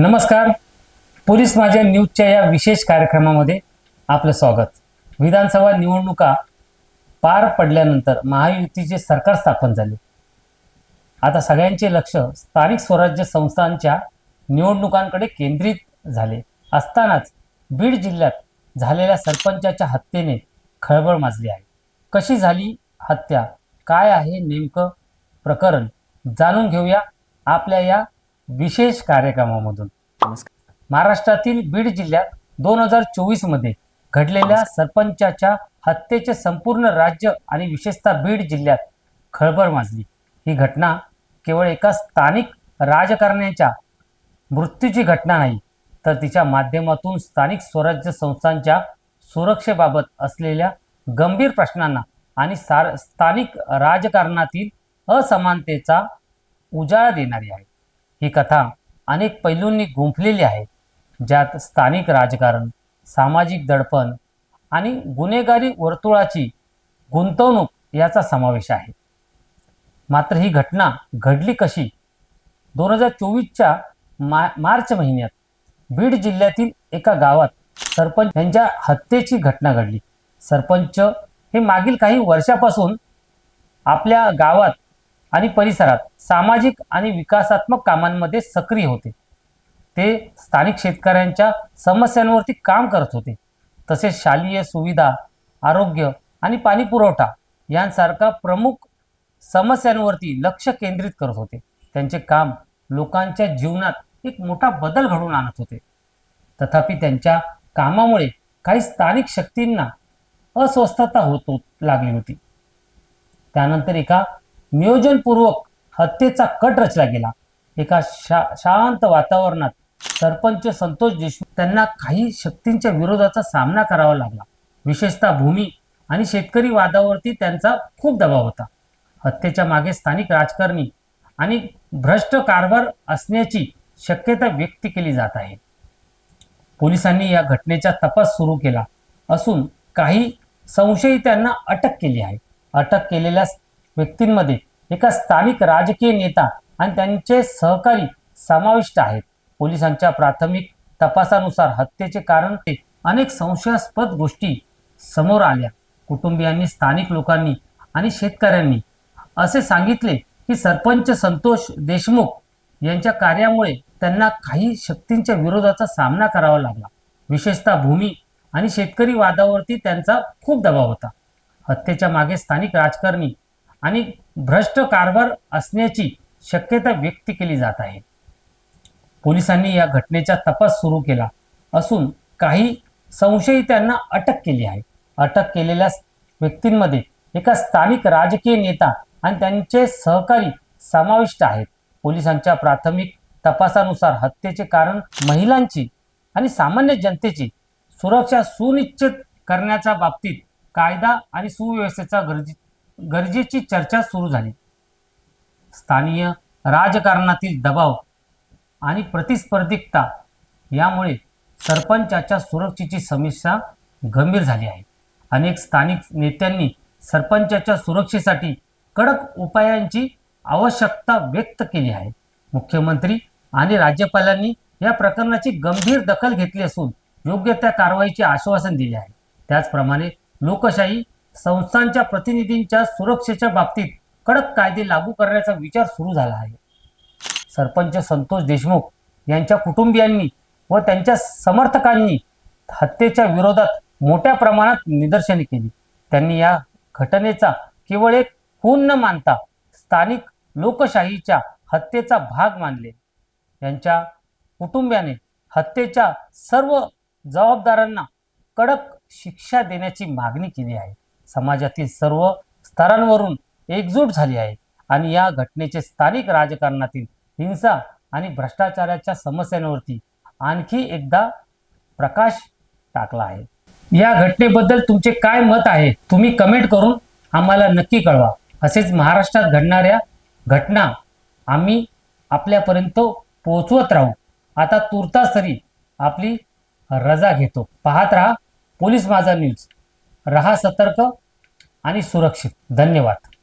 नमस्कार. पोलीस माझ्या न्यूजच्या या विशेष कार्यक्रमामध्ये आपलं स्वागत. विधानसभा निवडणुका पार पडल्यानंतर महायुतीचे सरकार स्थापन झाले. आता सगळ्यांचे लक्ष स्थानिक स्वराज्य संस्थांच्या निवडणुकांकडे केंद्रित झाले असतानाच बीड जिल्ह्यात झालेल्या सरपंचाच्या हत्येने खळबळ माजली आहे. कशी झाली हत्या? काय आहे नेमकं प्रकरण? जाणून घेऊया आपल्या या विशेष कार्यक्रमामधून. नमस्कार महाराष्ट्रातील बीड जिल्ह्यात दोन हजार चोवीसमध्ये घडलेल्या सरपंचाच्या हत्येचे संपूर्ण राज्य आणि विशेषतः बीड जिल्ह्यात खळबळ माजली. ही घटना केवळ एका स्थानिक राजकारण्याच्या मृत्यूची घटना नाही तर तिच्या माध्यमातून स्थानिक स्वराज्य संस्थांच्या सुरक्षेबाबत असलेल्या गंभीर प्रश्नांना आणि सार स्थानिक राजकारणातील असमानतेचा उजाळा देणारी आहे. ही कथा अनेक पैलूंनी गुंफलेली आहे ज्यात स्थानिक राजकारण सामाजिक दडपण आणि गुन्हेगारी वर्तुळाची गुंतवणूक याचा समावेश आहे. मात्र ही घटना घडली कशी? दोन हजार चोवीसच्या मा मार्च महिन्यात बीड जिल्ह्यातील एका गावात सरपंच यांच्या हत्येची घटना घडली. सरपंच हे मागील काही वर्षापासून आपल्या गावात आणि परिसरात सामाजिक आणि विकासात्मक कामांमध्ये सक्रिय होते. ते स्थानिक शेतकऱ्यांच्या समस्यांवरती काम करत होते. तसेच शालेय सुविधा आरोग्य आणि पाणी पुरवठा यांसारखा प्रमुख समस्यांवरती लक्ष केंद्रित करत होते. त्यांचे काम लोकांच्या जीवनात एक मोठा बदल घडवून आणत होते. तथापि त्यांच्या कामामुळे काही स्थानिक शक्तींना अस्वस्थता होत लागली होती. त्यानंतर एका नियोजनपूर्वक हत्येचा कट रचला गेला. एका शा शांत वातावरणात सरपंच संतोष देशमुख त्यांना काही शक्तींच्या विरोधाचा सामना करावा लागला. विशेषतः भूमी आणि शेतकरी वादावरती त्यांचा खूप दबाव होता. हत्येच्या मागे स्थानिक राजकारणी आणि भ्रष्ट कारभार असण्याची शक्यता व्यक्त केली जात आहे. पोलिसांनी या घटनेचा तपास सुरू केला असून काही संशयितांना अटक केली आहे. अटक केलेल्या व्यक्तींमध्ये एका स्थानिक राजकीय नेता आणि त्यांचे सहकारी समाविष्ट आहेत. पोलिसांच्या प्राथमिक तपासानुसार हत्येचे कारण ते अनेक संशयास्पद गोष्टी समोर आल्या. कुटुंबियांनी स्थानिक लोकांनी आणि शेतकऱ्यांनी असे सांगितले की सरपंच संतोष देशमुख यांच्या कार्यामुळे त्यांना काही शक्तींच्या विरोधाचा सामना करावा लागला. विशेषतः भूमी आणि शेतकरी वादावरती त्यांचा खूप दबाव होता. हत्येच्या मागे स्थानिक राजकारणी आणि भ्रष्ट कारभार असण्याची शक्यता व्यक्त केली जात आहे. पोलिसांनी या घटनेचा तपास सुरू केला असून काही संशयितांना अटक केली आहे. अटक केलेल्या व्यक्तींमध्ये एका स्थानिक राजकीय नेता आणि त्यांचे सहकारी समाविष्ट आहेत. पोलिसांच्या प्राथमिक तपासानुसार हत्येचे कारण महिलांची आणि सामान्य जनतेची सुरक्षा सुनिश्चित करण्याच्या बाबतीत कायदा आणि सुव्यवस्थेचा गरजे गरजेची चर्चा सुरू झाली. स्थानीय राजकारणातील दबाव आणि प्रतिस्पर्धिकता यामुळे सरपंचाच्या सुरक्षेची समस्या गंभीर झाली आहे. अनेक स्थानिक नेत्यांनी सरपंचाच्या सुरक्षेसाठी कडक उपायांची आवश्यकता व्यक्त केली आहे. मुख्यमंत्री आणि राज्यपालांनी या प्रकरणाची गंभीर दखल घेतली असून योग्य त्या कारवाईचे आश्वासन दिले आहे. त्याचप्रमाणे लोकशाही संस्थांच्या प्रतिनिधींच्या सुरक्षेच्या बाबतीत कडक कायदे लागू करण्याचा विचार सुरू झाला आहे. सरपंच संतोष देशमुख यांच्या कुटुंबियांनी व त्यांच्या समर्थकांनी हत्येच्या विरोधात मोठ्या प्रमाणात निदर्शने केली. त्यांनी या घटनेचा केवळ एक खून न मानता स्थानिक लोकशाहीच्या हत्येचा भाग मानले. यांच्या कुटुंबियाने हत्येच्या सर्व जबाबदारांना कडक शिक्षा देण्याची मागणी केली आहे. समाजातील सर्व स्तरांवरून एकजूट झाली आहे. आणि या घटनेचे स्थानिक राजकारणातील हिंसा आणि भ्रष्टाचाराच्या समस्यांवरती आणखी एकदा प्रकाश टाकला आहे. या घटनेबद्दल तुमचे काय मत आहे तुम्ही कमेंट करून आम्हाला नक्की कळवा. असेच महाराष्ट्रात घडणाऱ्या घटना आम्ही आपल्यापर्यंत पोहोचवत राहू. आता तुर्तास तरी आपली रजा घेतो. पाहत राहा पोलीस माझा न्यूज. रहा सतर्क आणि सुरक्षित. धन्यवाद.